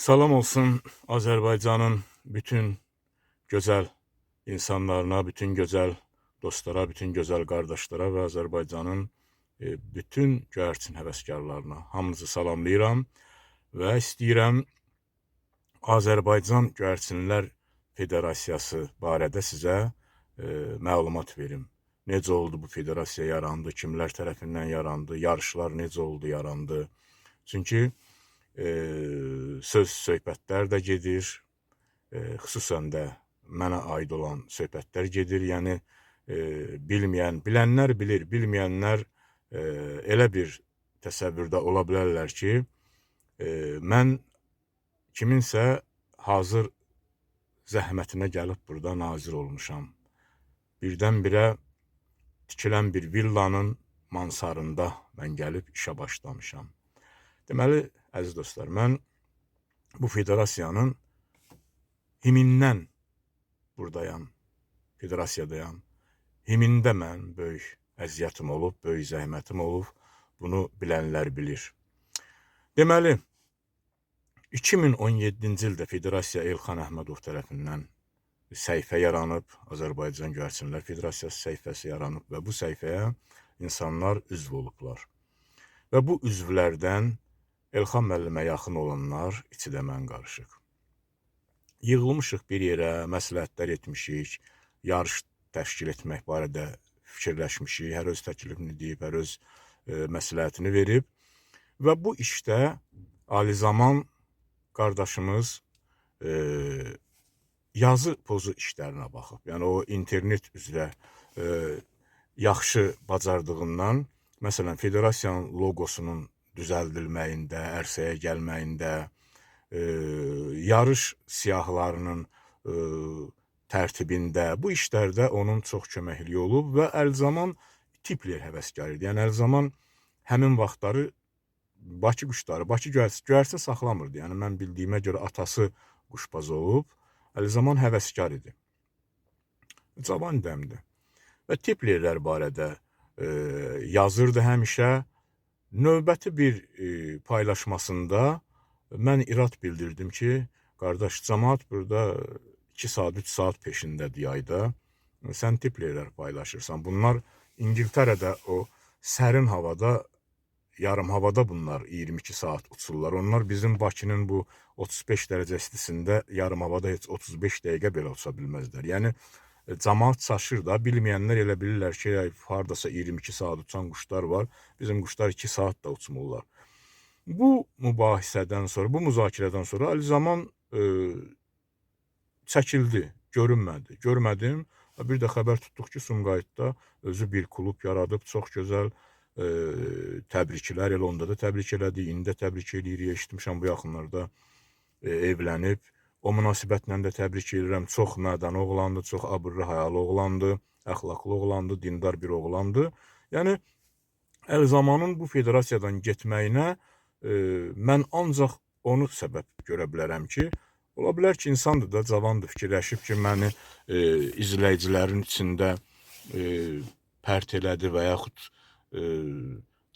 Salam olsun Azərbaycanın bütün gözəl insanlarına, bütün gözəl dostlara, bütün gözəl qardaşlara və Azərbaycanın e, bütün göyərçin həvəskarlarına hamınızı salamlayıram və istəyirəm Azərbaycan Göyərçinlər Federasiyası barədə sizə e, məlumat verim. Necə oldu bu federasiya yarandı, kimlər tərəfindən yarandı, yarışlar necə oldu yarandı. Çünki e, söz söhbətlər də gedir, xüsusən də mənə aid olan söhbətlər gedir. Yəni bilməyən, bilənlər bilir, bilməyənlər elə bir təsəvvürdə ola bilərlər ki, mən kiminsə hazır zəhmətinə gəlib burada nazir olmuşam. Birdən-birə tikilən bir villanın mansarında mən gəlib işə başlamışam. Deməli, əziz dostlar, mən bu federasiyanın himindən buradayam, federasiyadayam. Himində mən böyük əziyyətim olub, böyük zəhmətim olub, bunu bilənlər bilir. Deməli, 2017-ci ildə Federasiya Elxan Əhmədov tərəfindən səhifə yaranıb, Azərbaycan Göyərçinlər Federasiyası səhifəsi yaranıb və bu səhifəyə insanlar üzv olublar. Və bu üzvlərdən Elxan müəllimə yaxın olanlar içi də mən qarışıq. Yığılmışıq bir yerə, məsləhətlər etmişik, yarış təşkil etmək barədə fikirləşmişik, hər öz təklifini deyib, hər öz e, məsləhətini verib və bu işdə Ali Zaman qardaşımız e, yazı pozu işlərinə baxıb. Yəni o internet üzrə e, yaxşı bacardığından, məsələn, federasiyanın loqosunun düzəldilməyində, ərsəyə gəlməyində, e, yarış siyahılarının e, tərtibində, bu işlərdə onun çox köməkliyi olub və Əlzaman Tipler həvəskar idi. Yəni Əlzaman həmin vaxtları Bakı quşları, Bakı göyərçin, göyərçin saxlamırdı. Yəni mən bildiyimə görə atası quşbaz olub, Əlzaman həvəskar idi. Cavan dəmdir. Və tiplerlər barədə e, yazırdı həmişə. Növbəti bir e, paylaşmasında mən irad bildirdim ki, qardaş, cəmaət burada 2 saat, 3 saat peşindədir yayda. Sən tiplerlər paylaşırsan. Bunlar İngiltərədə o sərin havada yarım havada bunlar 22 saat uçurlar. Onlar bizim Bakının bu 35 dərəcə istisində yarım havada heç 35 dəqiqə belə uça bilməzlər. Yəni e, cəmaət çaşır da, bilməyənlər elə bilirlər ki, hardasa 22 saat uçan quşlar var. Bizim quşlar 2 saat da uçmurlar. Bu mübahisədən sonra, bu müzakirədən sonra Ali Zaman e, çəkildi, görünmədi. Görmədim. Bir də xəbər tutduq ki, Sumqayıtda özü bir klub yaradıb, çox gözəl e, təbriklər elə onda da təbrik elədi, indi də təbrik eləyirik. Eşitmişəm bu yaxınlarda e, evlənib. O münasibətlə də təbrik edirəm. Çox mədən oğlandı, çox abırlı hayalı oğlandı, əxlaqlı oğlandı, dindar bir oğlandı. Yəni Əlzamanın bu federasiyadan getməyinə e, mən ancaq onu səbəb görə bilərəm ki, ola bilər ki, insandır da, cavandır, fikirləşib ki, məni e, izləyicilərin içində e, pərt elədi və yaxud e,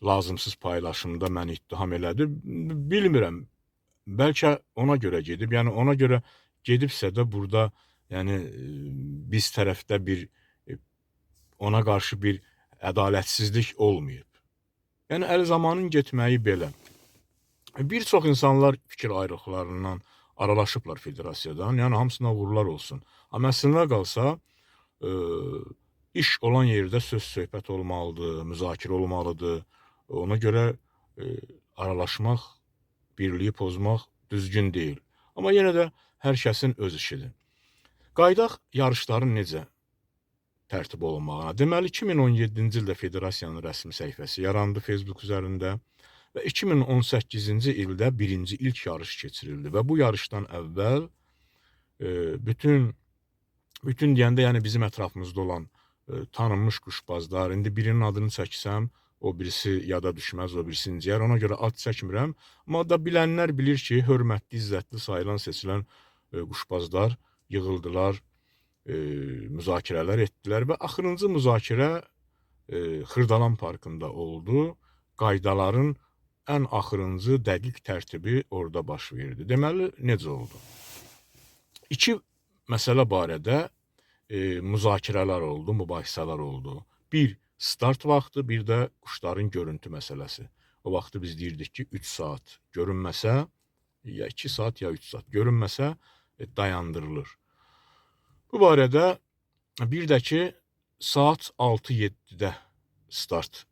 lazımsız paylaşımda məni ittiham elədi. Bilmirəm. Bəlkə ona görə gedib. Yəni ona görə gedibsə də burada yəni biz tərəfdə bir e, ona qarşı bir ədalətsizlik olmayıb. Yəni əl zamanın getməyi belə. Bir çox insanlar fikir ayrılıqlarından aralaşıblar federasiyadan. Yəni hamısına uğurlar olsun. Amma əslində qalsa e, iş olan yerdə söz söhbət olmalıdır, müzakirə olmalıdır. Ona görə e, aralaşmaq, birliyi pozmaq düzgün deyil. Amma yenə də hər kəsin öz işidir. Qaydaq yarışların necə tərtib olunmağına. Deməli 2017-ci ildə federasiyanın rəsmi səhifəsi yarandı Facebook üzərində və 2018-ci ildə birinci ilk yarış keçirildi və bu yarışdan əvvəl e, bütün bütün deyəndə yəni bizim ətrafımızda olan e, tanınmış quşbazlar, indi birinin adını çəksəm, o birisi yada düşməz, o birisi inciyər. Ona görə ad çəkmirəm. Amma da bilənlər bilir ki, hörmətli, izzətli sayılan, seçilən e, quşbazlar yığıldılar, e, müzakirələr etdilər və axırıncı müzakirə e, Xırdalan parkında oldu. Qaydaların ən axırıncı dəqiq tərtibi orada baş verdi. Deməli, necə oldu? İki məsələ barədə e, müzakirələr oldu, mübahisələr oldu. Bir start vaxtı, bir də quşların görüntü məsələsi. O vaxtı biz deyirdik ki, 3 saat görünməsə, ya 2 saat ya 3 saat görünməsə e, dayandırılır. Bu barədə bir də ki, saat 6-7-də start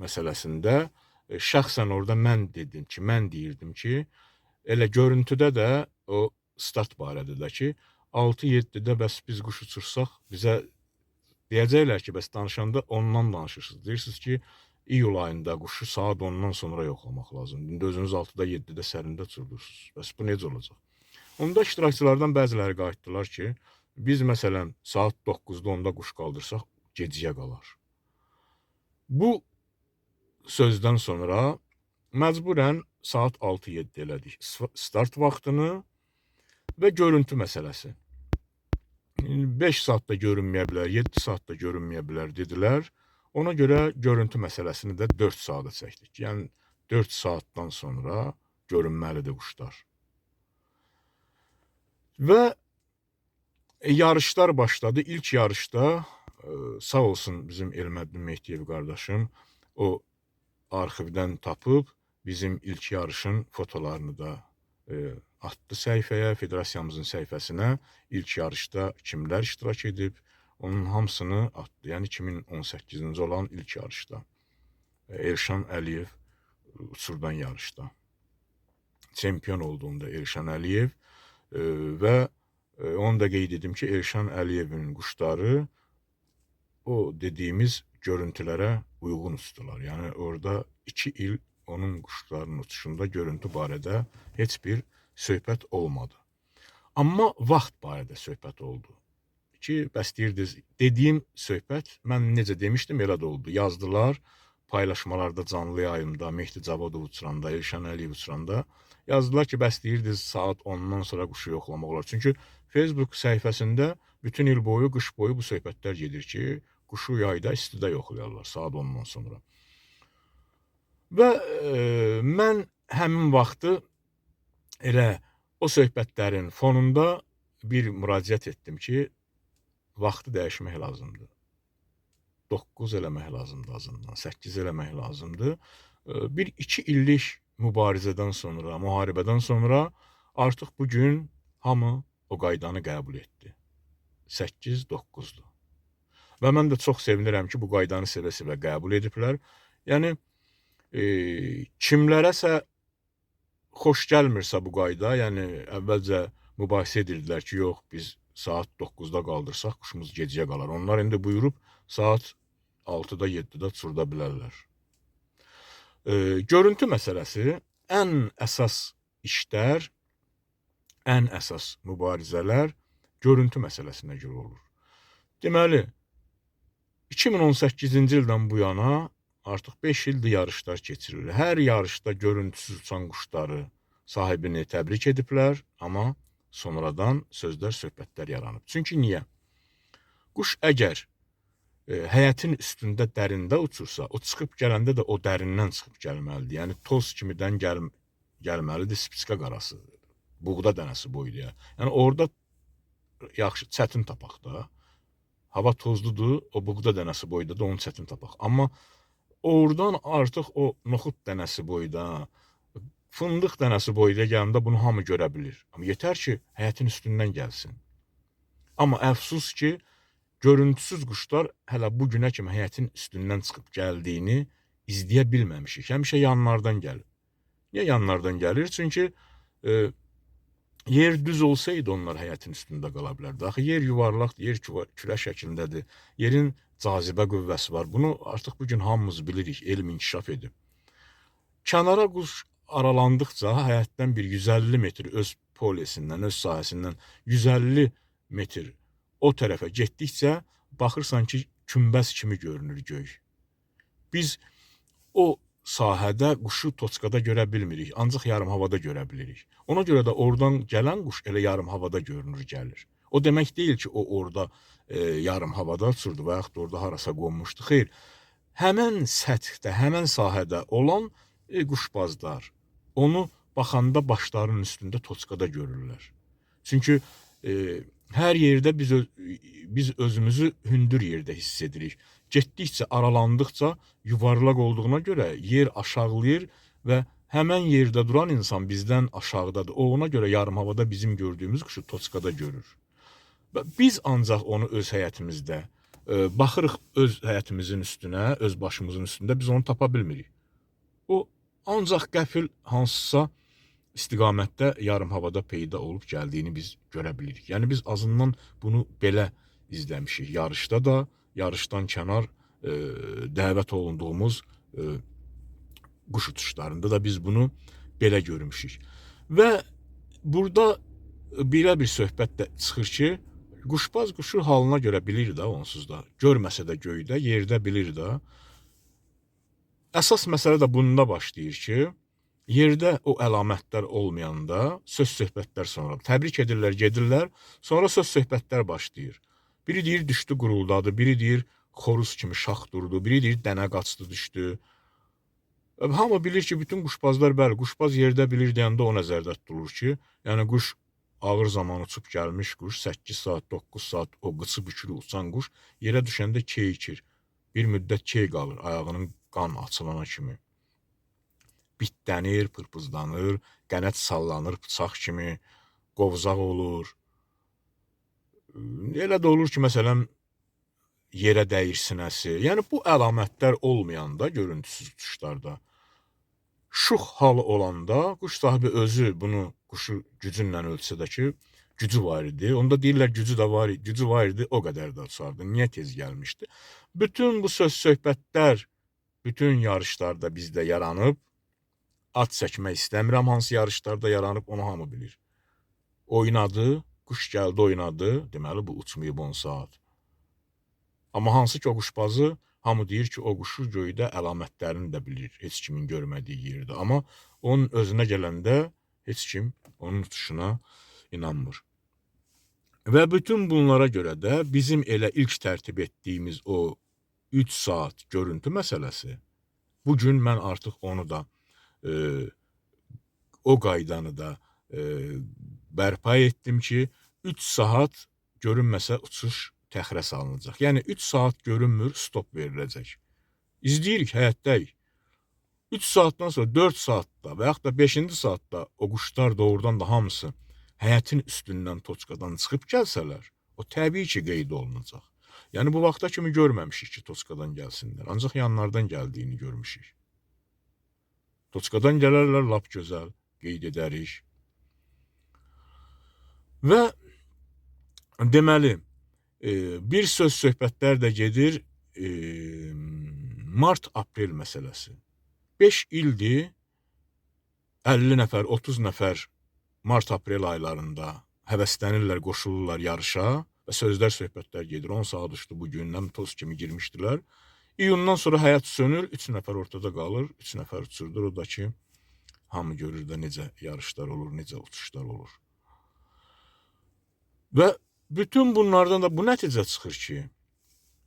məsələsində e, şəxsən orada mən dedim ki, mən deyirdim ki, elə görüntüdə də o start barədə də ki, 6-7-də bəs biz quş uçursaq bizə deyəcəklər ki, bəs danışanda ondan danışırsınız. Deyirsiniz ki, iyul ayında quşu saat 10-dan sonra yoxlamaq lazımdır. İndi özünüz 6-da 7-də sərində uçurdursunuz. Bəs bu necə olacaq? Onda iştirakçılardan bəziləri qayıtdılar ki, biz məsələn saat 9-da onda quş qaldırsaq gecəyə qalar. Bu sözdən sonra məcburən saat 6-7 elədik. Start vaxtını və görüntü məsələsi. 5 saatda görünməyə bilər, 7 saatda görünməyə bilər. Ona görə görüntü məsələsini də 4 saata çəkdik. Yəni 4 saatdan sonra görünməlidir quşlar. Və e, yarışlar başladı. İlk yarışda e, sağ olsun bizim Elməddin Mehdiyev qardaşım o arxivdən tapıb bizim ilk yarışın fotolarını da atdı səhifəyə, federasiyamızın səhifəsinə. İlk yarışda kimlər iştirak edib, onun hamısını atdı. Yəni 2018-ci olan ilk yarışda. E, Elşan Əliyev uçurdan yarışda. Çempion olduğunda Elşan Əliyev e, və e, onu da qeyd edim ki, Elşan Əliyevin quşları o dediyimiz görüntülərə uyğun uçdular. Yəni orada 2 il onun quşlarının uçuşunda görüntü barədə heç bir söhbət olmadı. Amma vaxt barədə söhbət oldu. Ki, bəs deyirdiniz, dediyim söhbət mən necə demişdim, elə də oldu. Yazdılar, paylaşmalarda canlı yayımda, Mehdi Cavodov uçuranda, Elşan Əliyev uçuranda yazdılar ki, bəs deyirdiniz saat 10-dan sonra quşu yoxlamaq olar. Çünki Facebook səhifəsində bütün il boyu, qış boyu bu söhbətlər gedir ki, quşu yayda istidə yoxlayarlar saat 10-dan sonra. Və e, mən həmin vaxtı elə o söhbətlərin fonunda bir müraciət etdim ki, vaxtı dəyişmək lazımdır. 9 eləmək lazımdır azından, 8 eləmək lazımdır. E, Bir 2 illik mübarizədən sonra, müharibədən sonra artıq bu gün hamı o qaydanı qəbul etdi. 8 9-dur. Və mən də çox sevinirəm ki, bu qaydanı sevə-sevə qəbul ediblər. Yəni e, kimlərəsə xoş gəlmirsə bu qayda, yəni əvvəlcə mübahisə edirdilər ki, yox, biz saat 9-da qaldırsaq quşumuz gecəyə qalar. Onlar indi buyurub saat 6-da, 7-də uçurda bilərlər. E, görüntü məsələsi ən əsas işlər, ən əsas mübarizələr görüntü məsələsinə görə olur. Deməli, 2018-ci ildən bu yana artıq 5 ildir yarışlar keçirilir. Hər yarışda görüntüsüz uçan quşları sahibini təbrik ediblər, amma sonradan sözlər, söhbətlər yaranıb. Çünki niyə? Quş əgər e, həyətin üstündə dərində uçursa, o çıxıb gələndə də o dərindən çıxıb gəlməlidir. Yəni toz kimidən gəl gəlməlidir spitska qarası. Buğda dənəsi boyda. Yəni orada yaxşı çətin tapaq da. Hava tozludur, o buğda dənəsi boyda da onu çətin tapaq. Amma oradan artıq o noxud dənəsi boyda, fındıq dənəsi boyda gələndə bunu hamı görə bilir. Amma yetər ki, həyətin üstündən gəlsin. Amma əfsus ki, görüntüsüz quşlar hələ bu günə kimi həyətin üstündən çıxıb gəldiyini izləyə bilməmişik. Həmişə yanlardan gəlir. Niyə yanlardan gəlir? Çünki e, yer düz olsaydı onlar həyətin üstündə qala bilərdi. Axı yer yuvarlaqdır, yer kürə şəklindədir. Yerin cazibə qüvvəsi var. Bunu artıq bu gün hamımız bilirik, elm inkişaf edib. Kənara quş aralandıqca həyətdən bir 150 metr öz polisindən, öz sahəsindən 150 metr o tərəfə getdikcə baxırsan ki, kümbəz kimi görünür göy. Biz o sahədə quşu toçkada görə bilmirik, ancaq yarım havada görə bilirik. Ona görə də oradan gələn quş elə yarım havada görünür, gəlir. O demək deyil ki, o orada e, yarım havada uçurdu və yaxud da orada harasa qonmuşdu. Xeyr, həmən səthdə, həmən sahədə olan e, quşbazlar onu baxanda başlarının üstündə toçkada görürlər. Çünki e, hər yerdə biz öz, biz özümüzü hündür yerdə hiss edirik. Getdikcə aralandıqca yuvarlaq olduğuna görə yer aşağılayır və həmən yerdə duran insan bizdən aşağıdadır. O ona görə yarım havada bizim gördüyümüz quşu toçkada görür. Biz ancaq onu öz həyətimizdə e, baxırıq öz həyətimizin üstünə, öz başımızın üstündə biz onu tapa bilmirik. O ancaq qəfil hansısa istiqamətdə yarım havada peyda olub gəldiyini biz görə bilirik. Yəni biz azından bunu belə izləmişik. Yarışda da, yarışdan kənar e, dəvət olunduğumuz e, quş uçuşlarında da biz bunu belə görmüşük. Və burada belə bir söhbət də çıxır ki, quşbaz quşu halına görə bilir də onsuz da. Görməsə də göydə, yerdə bilir də. Əsas məsələ də bunda başlayır ki, yerdə o əlamətlər olmayanda söz söhbətlər sonra təbrik edirlər, gedirlər, sonra söz söhbətlər başlayır. Biri deyir düşdü quruldadı, biri deyir xoruz kimi şax durdu, biri deyir dənə qaçdı düşdü. Hamı bilir ki, bütün quşbazlar bəli, quşbaz yerdə bilir deyəndə o nəzərdə tutulur ki, yəni quş ağır zaman uçub gəlmiş quş 8 saat, 9 saat o qıçı bükülü uçan quş yerə düşəndə keykir. Bir müddət key qalır ayağının qan açılana kimi. Bitlənir, pırpızlanır, qənət sallanır bıçaq kimi, qovzaq olur. Elə də olur ki, məsələn, yerə dəyir sinəsi. Yəni bu əlamətlər olmayanda görüntüsüz uçuşlarda şux halı olanda quş sahibi özü bunu quşu gücünlə ölçsə də ki, gücü var idi. Onda deyirlər gücü də var, gücü var idi, o qədər də uçardı. Niyə tez gəlmişdi? Bütün bu söz söhbətlər bütün yarışlarda bizdə yaranıb. At çəkmək istəmirəm hansı yarışlarda yaranıb onu hamı bilir. Oynadı, quş gəldi oynadı, deməli bu uçmayıb 10 saat. Amma hansı ki o quşbazı hamı deyir ki, o quşu göydə əlamətlərini də bilir, heç kimin görmədiyi yerdə. Amma onun özünə gələndə heç kim onun uçuşuna inanmır. Və bütün bunlara görə də bizim elə ilk tərtib etdiyimiz o 3 saat görüntü məsələsi bu gün mən artıq onu da e, o qaydanı da e, bərpa etdim ki, 3 saat görünməsə uçuş təxirə salınacaq. Yəni 3 saat görünmür, stop veriləcək. İzləyirik, həyətdəyik. 3 saatdan sonra 4 saatda və yaxud da 5-ci saatda o quşlar doğrudan da hamısı həyətin üstündən toçkadan çıxıb gəlsələr, o təbii ki, qeyd olunacaq. Yəni bu vaxta kimi görməmişik ki, toçkadan gəlsinlər. Ancaq yanlardan gəldiyini görmüşük. Toçkadan gələrlər lap gözəl, qeyd edərik. Və deməli, e, bir söz söhbətlər də gedir e, mart-aprel məsələsi. 5 ildir 50 nəfər, 30 nəfər mart-aprel aylarında həvəslənirlər, qoşulurlar yarışa və sözlər söhbətlər gedir. 10 saat uçdu bu gündən toz kimi girmişdilər. İyundan sonra həyat sönür, 3 nəfər ortada qalır, 3 nəfər uçurdur. O da ki, hamı görür də necə yarışlar olur, necə uçuşlar olur. Və bütün bunlardan da bu nəticə çıxır ki,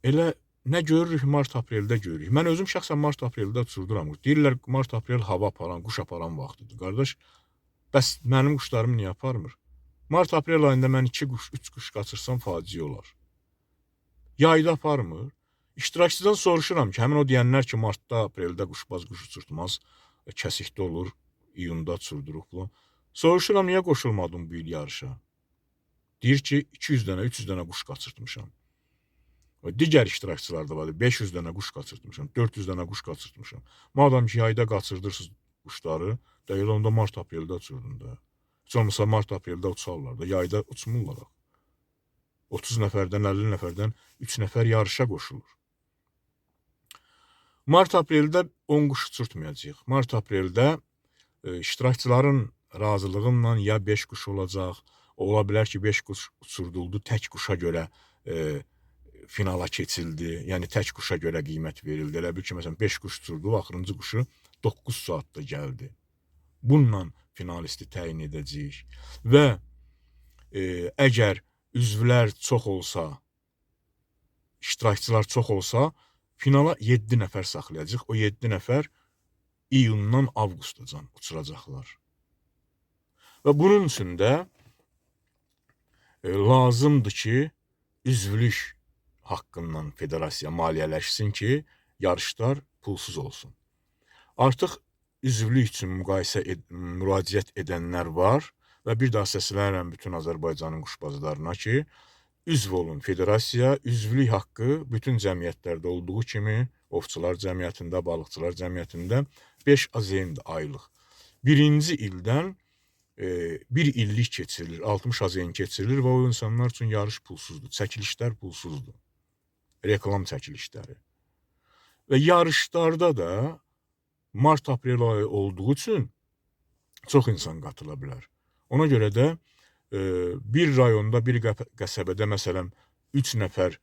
elə nə görürük mart-apreldə görürük. Mən özüm şəxsən mart-apreldə uçurduram. Deyirlər mart-aprel hava aparan, quş aparan vaxtıdır. Qardaş, bəs mənim quşlarım niyə aparmır? Mart-aprel ayında mən 2 quş, 3 quş qaçırsam faciə olar. Yayda aparmır. İştirakçıdan soruşuram ki, həmin o deyənlər ki, martda, apreldə quşbaz quş uçurtmaz, e, kəsikdə olur, iyunda uçurduruq falan. Soruşuram, niyə qoşulmadım bu il yarışa? Deyir ki, 200 dənə, 300 dənə quş qaçırtmışam. Digər iştirakçılar da var. 500 dənə quş qaçırtmışam, 400 dənə quş qaçırtmışam. Madam ki, yayda qaçırdırsınız quşları, elə onda mart-apreldə uçurdun da. Heç olmasa mart-apreldə uçarlar da, yayda uçmurlar. 30 nəfərdən, 50 nəfərdən 3 nəfər yarışa qoşulur. Mart-apreldə 10 quş uçurtmayacağıq. Mart-apreldə e, iştirakçıların razılığıyla ya 5 quş olacaq, ola bilər ki 5 quş uçurduldu, tək quşa görə e, finala keçildi. Yəni tək quşa görə qiymət verildi. Elə bil ki, məsələn 5 quş uçurdu, axırıncı quşu 9 saatda gəldi. Bununla finalisti təyin edəcəyik. Və e, əgər üzvlər çox olsa, iştirakçılar çox olsa, finala 7 nəfər saxlayacağıq. O 7 nəfər iyundan avqustacan uçuracaqlar. Və bunun üçün də e, lazımdır ki, üzvlük haqqından federasiya maliyyələşsin ki, yarışlar pulsuz olsun. Artıq üzvlük üçün müqayisə ed müraciət edənlər var və bir daha səslənirəm bütün Azərbaycanın quşbazlarına ki, üzv olun federasiya, üzvlük haqqı bütün cəmiyyətlərdə olduğu kimi ovçular cəmiyyətində, balıqçılar cəmiyyətində 5 AZN-dir aylıq. Birinci ildən e, bir illik keçirilir, 60 AZN keçirilir və o insanlar üçün yarış pulsuzdur, çəkilişlər pulsuzdur. Reklam çəkilişləri. Və yarışlarda da mart-aprel ayı olduğu üçün çox insan qatıla bilər. Ona görə də e, bir rayonda, bir qəsəbədə məsələn 3 nəfər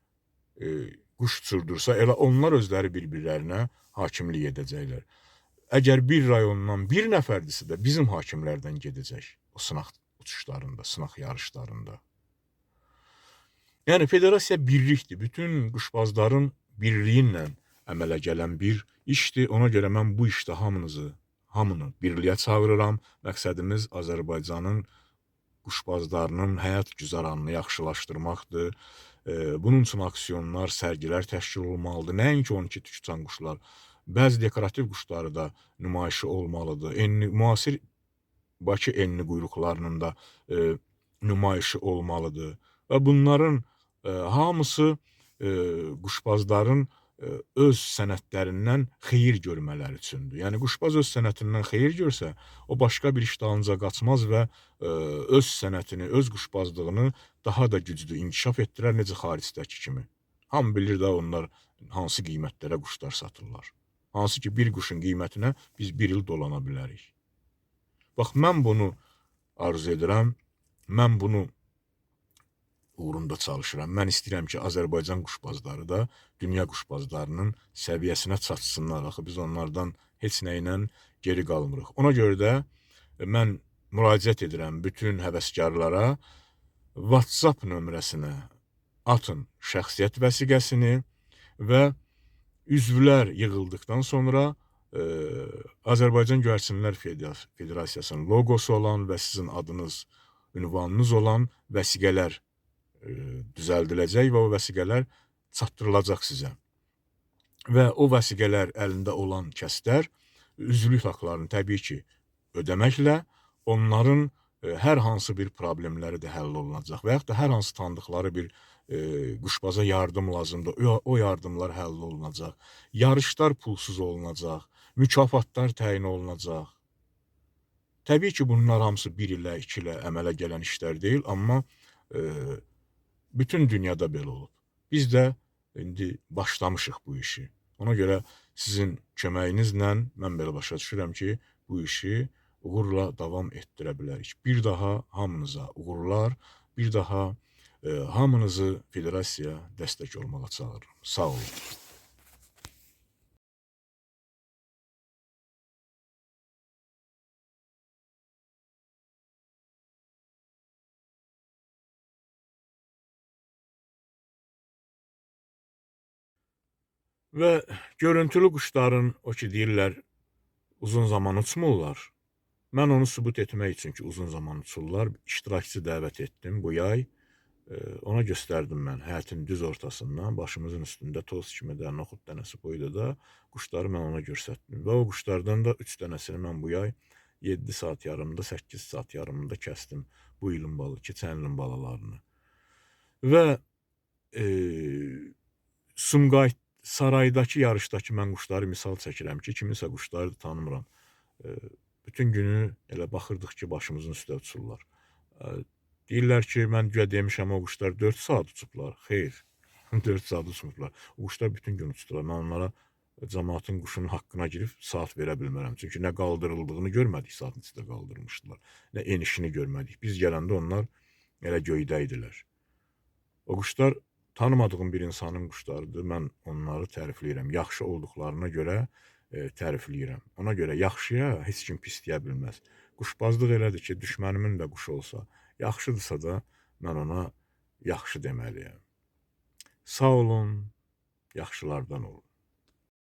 e, quş uçurdursa, elə onlar özləri bir-birlərinə hakimlik edəcəklər. Əgər bir rayondan bir nəfərdirsə də bizim hakimlərdən gedəcək o sınaq uçuşlarında, sınaq yarışlarında. Yəni federasiya birlikdir. Bütün quşbazların birliyi ilə əmələ gələn bir işdir. Ona görə mən bu işdə hamınızı, hamını birliyə çağırıram. Məqsədimiz Azərbaycanın quşbazlarının həyat güzəranını yaxşılaşdırmaqdır. Bunun üçün aksiyonlar, sərgilər təşkil olmalıdır. Nəinki 12 tükcan quşlar, bəzi dekorativ quşları da nümayişi olmalıdır. Enli, müasir Bakı enli quyruqlarının da e, nümayişi olmalıdır. Və bunların e, hamısı e, quşbazların e, öz sənətlərindən xeyir görmələri üçündür. Yəni quşbaz öz sənətindən xeyir görsə, o başqa bir iş dalınca qaçmaz və e, öz sənətini, öz quşbazlığını daha da güclü inkişaf etdirər necə xaricdəki kimi. Hamı bilir də onlar hansı qiymətlərə quşlar satırlar. Hansı ki bir quşun qiymətinə biz bir il dolana bilərik. Bax mən bunu arzu edirəm. Mən bunu uğrunda çalışıram. Mən istəyirəm ki, Azərbaycan quşbazları da dünya quşbazlarının səviyyəsinə çatsınlar. Axı biz onlardan heç nə ilə geri qalmırıq. Ona görə də mən müraciət edirəm bütün həvəskarlara WhatsApp nömrəsinə atın şəxsiyyət vəsiqəsini və üzvlər yığıldıktan sonra e, Azərbaycan Göyərçinlər Federa- Federasiyasının loqosu olan və sizin adınız, ünvanınız olan vəsiqələr düzəldiləcək və o vəsiqələr çatdırılacaq sizə. Və o vəsiqələr əlində olan kəslər üzvlük haqlarını təbii ki, ödəməklə onların e, hər hansı bir problemləri də həll olunacaq və yaxud da hər hansı tanıdıqları bir e, quşbaza yardım lazımdır. O, o yardımlar həll olunacaq. Yarışlar pulsuz olunacaq. Mükafatlar təyin olunacaq. Təbii ki, bunlar hamısı bir ilə, iki ilə əmələ gələn işlər deyil, amma e, bütün dünyada belə olub. Biz də indi başlamışıq bu işi. Ona görə sizin köməyinizlə mən belə başa düşürəm ki, bu işi uğurla davam etdirə bilərik. Bir daha hamınıza uğurlar, bir daha e, hamınızı federasiya dəstək olmağa çağırıram. Sağ olun. Və görüntülü quşların o ki deyirlər uzun zaman uçmurlar. Mən onu sübut etmək üçün ki uzun zaman uçurlar, iştirakçı dəvət etdim bu yay. Ona göstərdim mən həyətin düz ortasından başımızın üstündə toz kimi də noxud dənəsi boyda da quşları mən ona göstərdim. Və o quşlardan da 3 dənəsini mən bu yay 7 saat yarımda, 8 saat yarımda kəsdim bu ilin balı, keçən ilin balalarını. Və e, Sumqayıt saraydakı yarışdakı mən quşları misal çəkirəm ki, kiminsə quşları tanımıram. E, bütün günü elə baxırdıq ki, başımızın üstə uçurlar. E, deyirlər ki, mən güya demişəm o quşlar 4 saat uçublar. Xeyr. 4 saat uçmublar. O quşlar bütün gün uçdular. Mən onlara cəmaatın quşunun haqqına girib saat verə bilmərəm. Çünki nə qaldırıldığını görmədik, saatın içində qaldırmışdılar. Nə enişini görmədik. Biz gələndə onlar elə göydə idilər. O quşlar tanımadığım bir insanın quşlarıdır. Mən onları tərifləyirəm. Yaxşı olduqlarına görə e, tərifləyirəm. Ona görə yaxşıya heç kim pis deyə bilməz. Quşbazlıq elədir ki, düşmənimin də quşu olsa, yaxşıdırsa da mən ona yaxşı deməliyəm. Sağ olun, yaxşılardan olun.